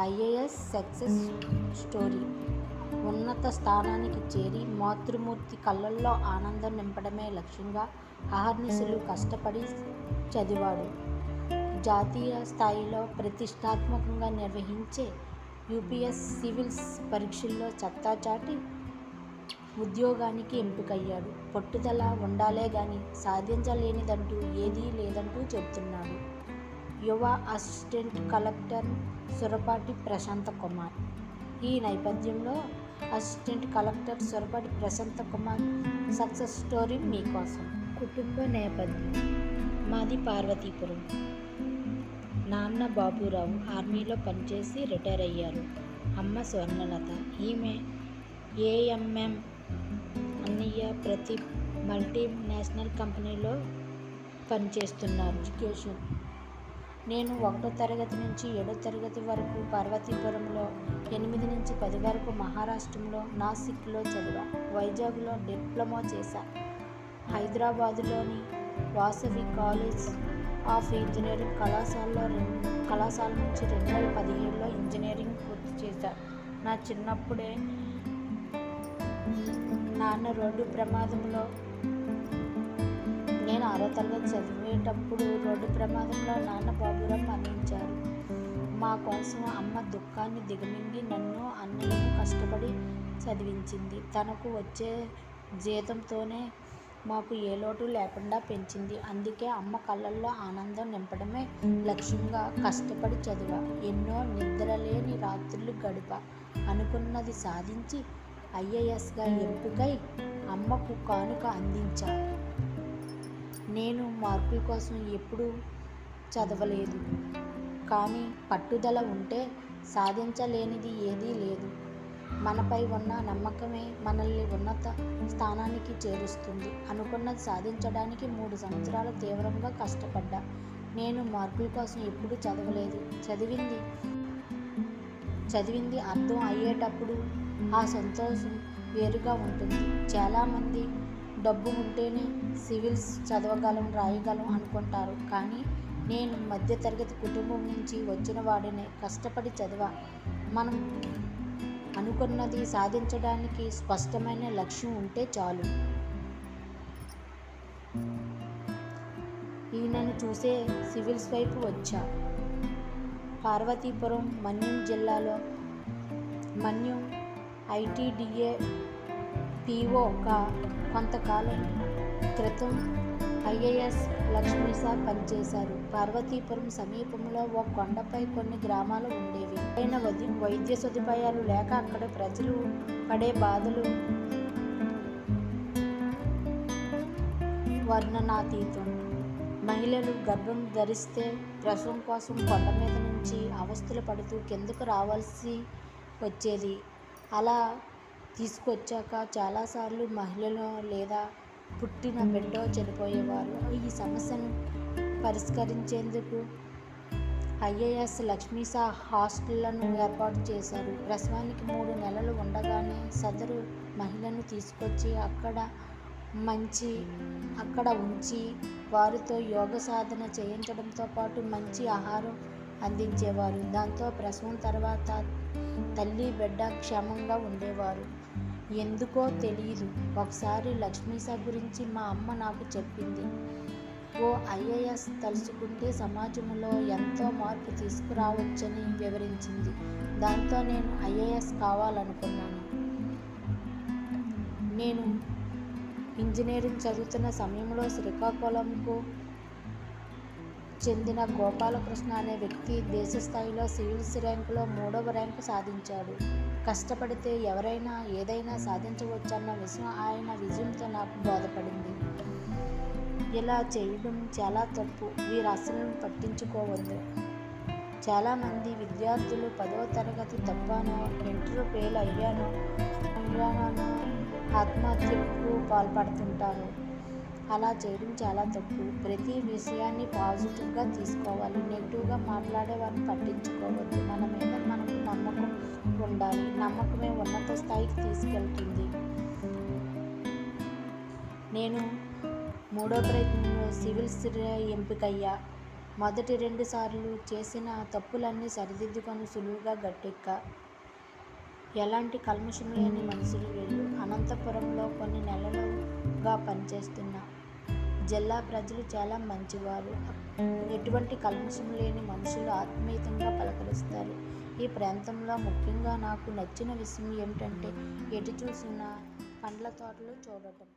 IAS success story. ఉన్నత స్థానానికి చేరి మాతృమూర్తి కళ్ళల్లో ఆనందం నింపడమే లక్ష్యంగా అహర్నిశలు కష్టపడి చదివాడు. జాతీయ స్థాయిలో ప్రతిష్టాత్మకంగా నిర్వహించే యూపీఎస్ సివిల్స్ పరీక్షల్లో చెత్తా చాటి ఉద్యోగానికి ఎంపికయ్యాడు. పట్టుదల ఉండాలే గాని సాధించలేనిదంటూ ఏదీ లేదంటూ చెబుతున్నాడు. యువ అసిస్టెంట్ కలెక్టర్ సురపాటి ప్రశాంత కుమార్. ఈ నేపథ్యంలో అసిస్టెంట్ కలెక్టర్ సురపాటి ప్రశాంత కుమార్ సక్సెస్ స్టోరీ మీకోసం. కుటుంబ నేపథ్యం. మాది పార్వతీపురం. నాన్న బాబురావు ఆర్మీలో పనిచేసి రిటైర్ అయ్యారు. అమ్మ స్వర్ణలత. ఈమె ఏఎంఎం అన్నయ్య ప్రతి మల్టీనేషనల్ కంపెనీలో పనిచేస్తున్నారు. ఎడ్యుకేషన్. నేను ఒకటో తరగతి నుంచి ఏడో తరగతి వరకు పార్వతీపురంలో ఎనిమిది నుంచి పది వరకు మహారాష్ట్రంలో నాసిక్లో చదివా. వైజాగ్లో డిప్లొమా చేశా. హైదరాబాదులోని వాసవి కాలేజ్ ఆఫ్ ఇంజనీరింగ్ కళాశాలలో రెండు కళాశాల నుంచి రెండు వేల పదిహేడులో ఇంజనీరింగ్ పూర్తి చేశా. నా చిన్నప్పుడే నాన్న రోడ్డు ప్రమాదంలో నేను ఆరో తరగతి చదివేటప్పుడు రోడ్డు ప్రమాదంలో నాన్న బాబురావు మరణించారు. మా కోసం అమ్మ దుఃఖాన్ని దిగమింగి నన్ను అన్నయ్యను కష్టపడి చదివించింది. తనకు వచ్చే జీతంతోనే మాకు ఏ లోటు లేకుండా పెంచింది. అందుకే అమ్మ కళ్ళల్లో ఆనందం నింపడమే లక్ష్యంగా కష్టపడి చదివా. ఎన్నో నిద్రలేని రాత్రులు గడిప. అనుకున్నది సాధించి ఐఏఎస్గా ఎంపికై అమ్మకు కానుక అందించారు నేను మార్కుల కోసం ఎప్పుడూ చదవలేదు. కానీ పట్టుదల ఉంటే సాధించలేనిది ఏదీ లేదు. మనపై ఉన్న నమ్మకమే మనల్ని ఉన్నత స్థానానికి చేరుస్తుంది. అనుకున్నది సాధించడానికి మూడు సంవత్సరాలు తీవ్రంగా కష్టపడ్డా. నేను మార్కుల కోసం ఎప్పుడూ చదవలేదు. చదివింది చదివింది అర్థం అయ్యేటప్పుడు ఆ సంతోషం వేరుగా ఉంటుంది. చాలామంది డబ్బు ఉంటేనే సివిల్స్ చదవగలం రాయగలం అనుకుంటారు. కానీ నేను మధ్యతరగతి కుటుంబం నుంచి వచ్చిన వాడినే కష్టపడి చదివా. మనం అనుకున్నది సాధించడానికి స్పష్టమైన లక్ష్యం ఉంటే చాలు. ఈయనను చూసే సివిల్స్ వైపు వచ్చా. పార్వతీపురం మన్యం జిల్లాలో మన్యం ఐటీడీఏ పీఓగా కొంతకాలం క్రితం ఐఏఎస్ లక్ష్మీసా పనిచేశారు. పార్వతీపురం సమీపంలో ఓ కొండపై కొన్ని గ్రామాలు ఉండేవి. అయిన వైద్య సదుపాయాలు లేక అక్కడ ప్రజలు పడే బాధలు వర్ణనాతీతం. మహిళలు గర్భం ధరిస్తే ప్రసవం కోసం కొండ మీద నుంచి అవస్థలు పడుతూ కిందకు రావాల్సి వచ్చేది. అలా తీసుకొచ్చాక చాలాసార్లు మహిళలు లేదా పుట్టిన బిడ్డ చనిపోయేవారు. ఈ సమస్యను పరిష్కరించేందుకు ఐఏఎస్ లక్ష్మీసా హాస్టళ్ళను ఏర్పాటు చేశారు. ప్రసవానికి మూడు నెలలు ఉండగానే సదరు మహిళను తీసుకొచ్చి అక్కడ మంచి అక్కడ ఉంచి వారితో యోగ సాధన చేయించడంతో పాటు మంచి ఆహారం అందించేవారు. దాంతో ప్రసవం తర్వాత తల్లి బిడ్డ క్షేమంగా ఉండేవారు. ఎందుకో తెలియదు ఒకసారి లక్ష్మీసా గురించి మా అమ్మ నాకు చెప్పింది. ఓ ఐఏఎస్ తలుచుకుంటే సమాజంలో ఎంతో మార్పు తీసుకురావచ్చని వివరించింది. దాంతో నేను ఐఏఎస్ కావాలనుకున్నాను. నేను ఇంజనీరింగ్ చదువుతున్న సమయంలో శ్రీకాకుళంకు చెందిన గోపాలకృష్ణ అనే వ్యక్తి దేశ స్థాయిలో సివిల్స్ ర్యాంకులో మూడవ ర్యాంకు సాధించాడు. కష్టపడితే ఎవరైనా ఏదైనా సాధించవచ్చన్న విషయం ఆయన విజయంతో నాకు బోధపడింది. ఇలా చేయడం చాలా తప్పు. వీరు అసలు పట్టించుకోవద్దు. చాలామంది విద్యార్థులు పదవ తరగతి తప్పానో ఇంటర్ ఫెయిల్ అయ్యానో అయ్యానో ఆత్మహత్యకు పాల్పడుతుంటారు అలా చేయడం చాలా తప్పు. ప్రతి విషయాన్ని పాజిటివ్గా తీసుకోవాలి. నెగిటివ్గా మాట్లాడే వారిని పట్టించుకోవద్దు. మన మీద మనకు నమ్మకం ఉండాలి. నమ్మకమే ఉన్నత స్థాయికి తీసుకెళ్తుంది. నేను మూడో ప్రయత్నంలో సివిల్స్ ఎంపికయ్యా. మొదటి రెండు సార్లు చేసిన తప్పులన్నీ సరిదిద్దుకొని సులువుగా గట్టెక్క. ఎలాంటి కల్మషం లేని మనుషులు వీళ్ళు అనంతపురంలో కొన్ని నెలలుగా పనిచేస్తున్న జిల్లా ప్రజలు చాలా మంచివారు. ఎటువంటి కల్మషం లేని మనుషులు ఆత్మీయతంగా పలకరిస్తారు. ఈ ప్రాంతంలో ముఖ్యంగా నాకు నచ్చిన విషయం ఏమిటంటే ఎటు చూసిన పండ్ల తోటలు చూడటం.